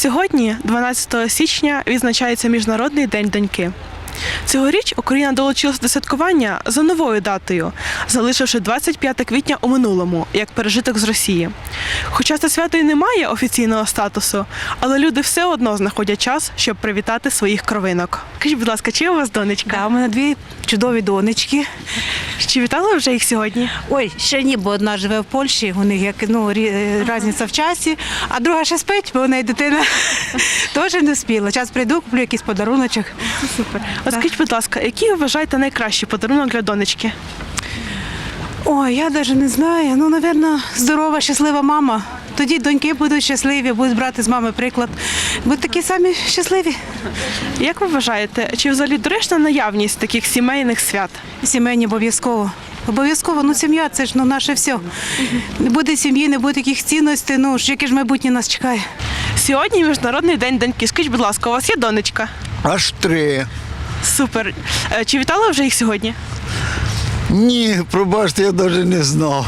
Сьогодні, 12 січня, відзначається Міжнародний день доньки. Цьогоріч Україна долучилась до святкування за новою датою, залишивши 25 квітня у минулому, як пережиток з Росії. Хоча це свято і не має офіційного статусу, але люди все одно знаходять час, щоб привітати своїх кровинок. Скажіть, будь ласка, чи у вас донечка? Да, у мене дві чудові донечки. Чи вітали вже їх сьогодні? Ой, ще ні, бо одна живе в Польщі, у них як ну, різниця в часі, а друга ще спить, бо у неї дитина теж не спіла. Час прийду, куплю якийсь подаруночок. Супер. От скажіть, будь ласка, який ви вважаєте найкращий подарунок для донечки? Ой, я навіть не знаю. Ну, напевно, здорова, щаслива мама. Тоді доньки будуть щасливі, будуть брати з мами приклад. Будуть такі самі щасливі. Як ви вважаєте, чи взагалі доречна наявність таких сімейних свят? Сімейні обов'язково. Обов'язково, ну сім'я це ж ну, наше все. Не буде сім'ї, не буде таких цінностей, ну ж яке ж майбутнє нас чекає. Сьогодні міжнародний день доньки. Скажіть, будь ласка, у вас є донечка? Аж три. Супер. Е, Чи вітали ви вже їх сьогодні? Ні, пробачте, я навіть не знав.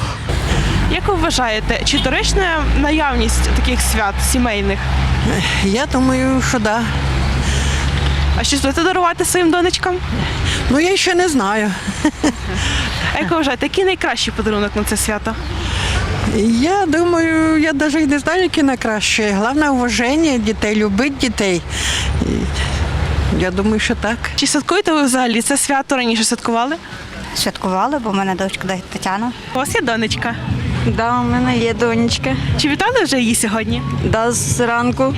Як ви вважаєте, чи доречна наявність таких свят сімейних? Я думаю, що да. А щось будете дарувати своїм донечкам? Ну я ще не знаю. А як ви вважаєте, який найкращий подарунок на це свято? Я думаю, я навіть не знаю, яке найкраще. Головне уваження дітей, любити дітей. Я думаю, що так. Чи святкуєте ви взагалі це свято раніше святкували? Святкували, бо в мене дочка Тетяна. У вас є донечка? Да, у мене є донечка. Чи вітали вже її сьогодні? Да, зранку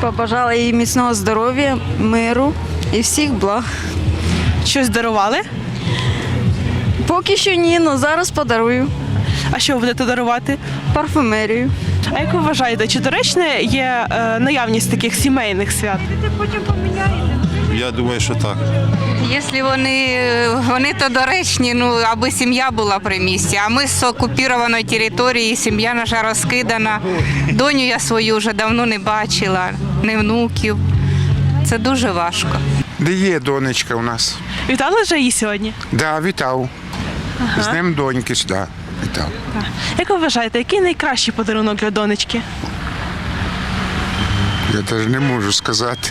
побажала їй міцного здоров'я, миру і всіх благ. Щось дарували? Поки що ні, але зараз подарую А що ви будете дарувати? парфумерію. А як ви вважаєте, чи доречне є е, наявність таких сімейних свят? Я думаю, що так. Якщо вони, вони то доречні, ну аби сім'я була при місті. А ми з окупованої території, сім'я наша розкидана. Доню я свою вже давно не бачила, не внуків. Це дуже важко. Де є донечка у нас? Вітали вже її сьогодні? Да, вітав. З ним доньки да, вітав. Як ви вважаєте, який найкращий подарунок для донечки? Я теж не можу сказати.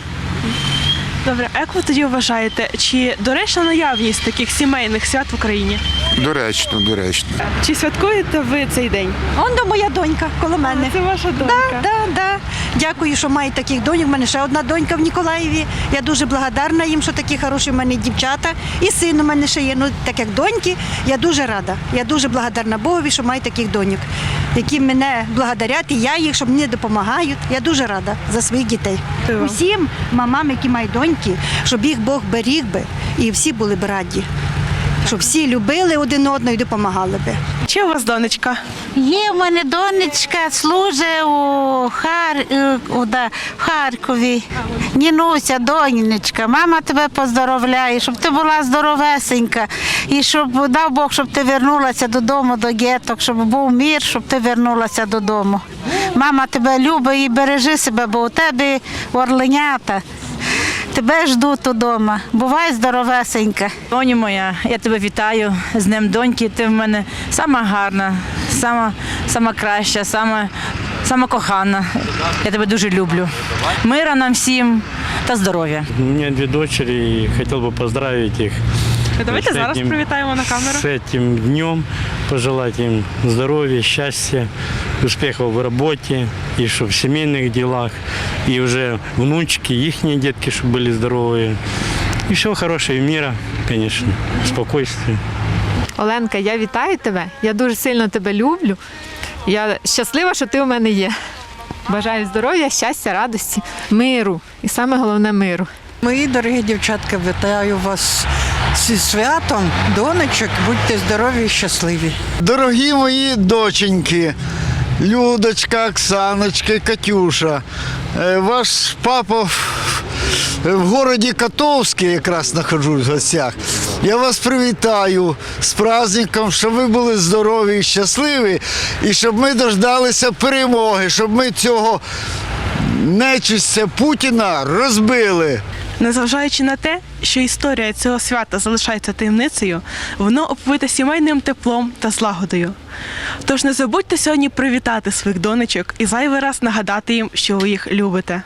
Добре, а як ви тоді вважаєте, чи доречна наявність таких сімейних свят в Україні? Доречно, доречно. Чи святкуєте ви цей день? Он до моя донька коло мене. Це ваша донька. Да, да. Дякую, що маю таких доньок. У мене ще одна донька в Ніколаєві. Я дуже благодарна їм, що такі хороші в мене дівчата. І син у мене ще є. Ну, так як доньки, я дуже рада. Я дуже благодарна Богові, що маю таких доньок, які мене благодарять, і я їх, щоб мені допомагають. Я дуже рада за своїх дітей. Усім мамам, які мають доньки, щоб їх Бог беріг би, і всі були б раді. Щоб всі любили один одного і допомагали би. Чи у вас донечка? Є в мене донечка, служить у, Хар... е, у, да, в Харкові. Нінуся, донечка, мама тебе поздоровляє, щоб ти була здоровесенька. І щоб дав Бог, щоб ти вернулася додому до діток, щоб був мір, щоб ти вернулася додому. Мама тебе любить і бережи себе, бо у тебе орленята. Тебе жду додому. Бувай здоровесенька. Доню моя, я тебе вітаю з ним, доньки. Ти в мене сама гарна, сама, сама краща, сама, сама кохана. Я тебе дуже люблю. Мира нам всім та здоров'я. У мене дві дочери, і хотів би поздравити их Давайте З зараз этим- привітаємо на камеру. с этим днем, пожелать им здоровья, счастья, успехов в работе, и чтобы в семейных делах, и уже внучки, их детки, чтобы были здоровые. И всего хорошего, и мира, конечно, спокойствия. Оленка, я вітаю тебе. Я дуже сильно тебе люблю. Я щаслива, що ти у мене є. Бажаю здоров'я, щастя, радості, миру. І саме головне миру. Мої дорогі дівчатка, вітаю вас зі святом, донечок, будьте здорові і щасливі. Дорогі мої доченьки, Людочка, Оксаночка, Катюша, е, ваш папа в- городі Котовський якраз знаходжусь в гостях. Я вас привітаю з праздником, щоб ви були здорові і щасливі, і щоб ми дождалися перемоги, щоб ми цього нечистя Путіна розбили. Незважаючи на те, що історія цього свята залишається таємницею, воно оповите сімейним теплом та злагодою. Тож не забудьте сьогодні привітати своїх донечок і зайвий раз нагадати їм, що ви їх любите.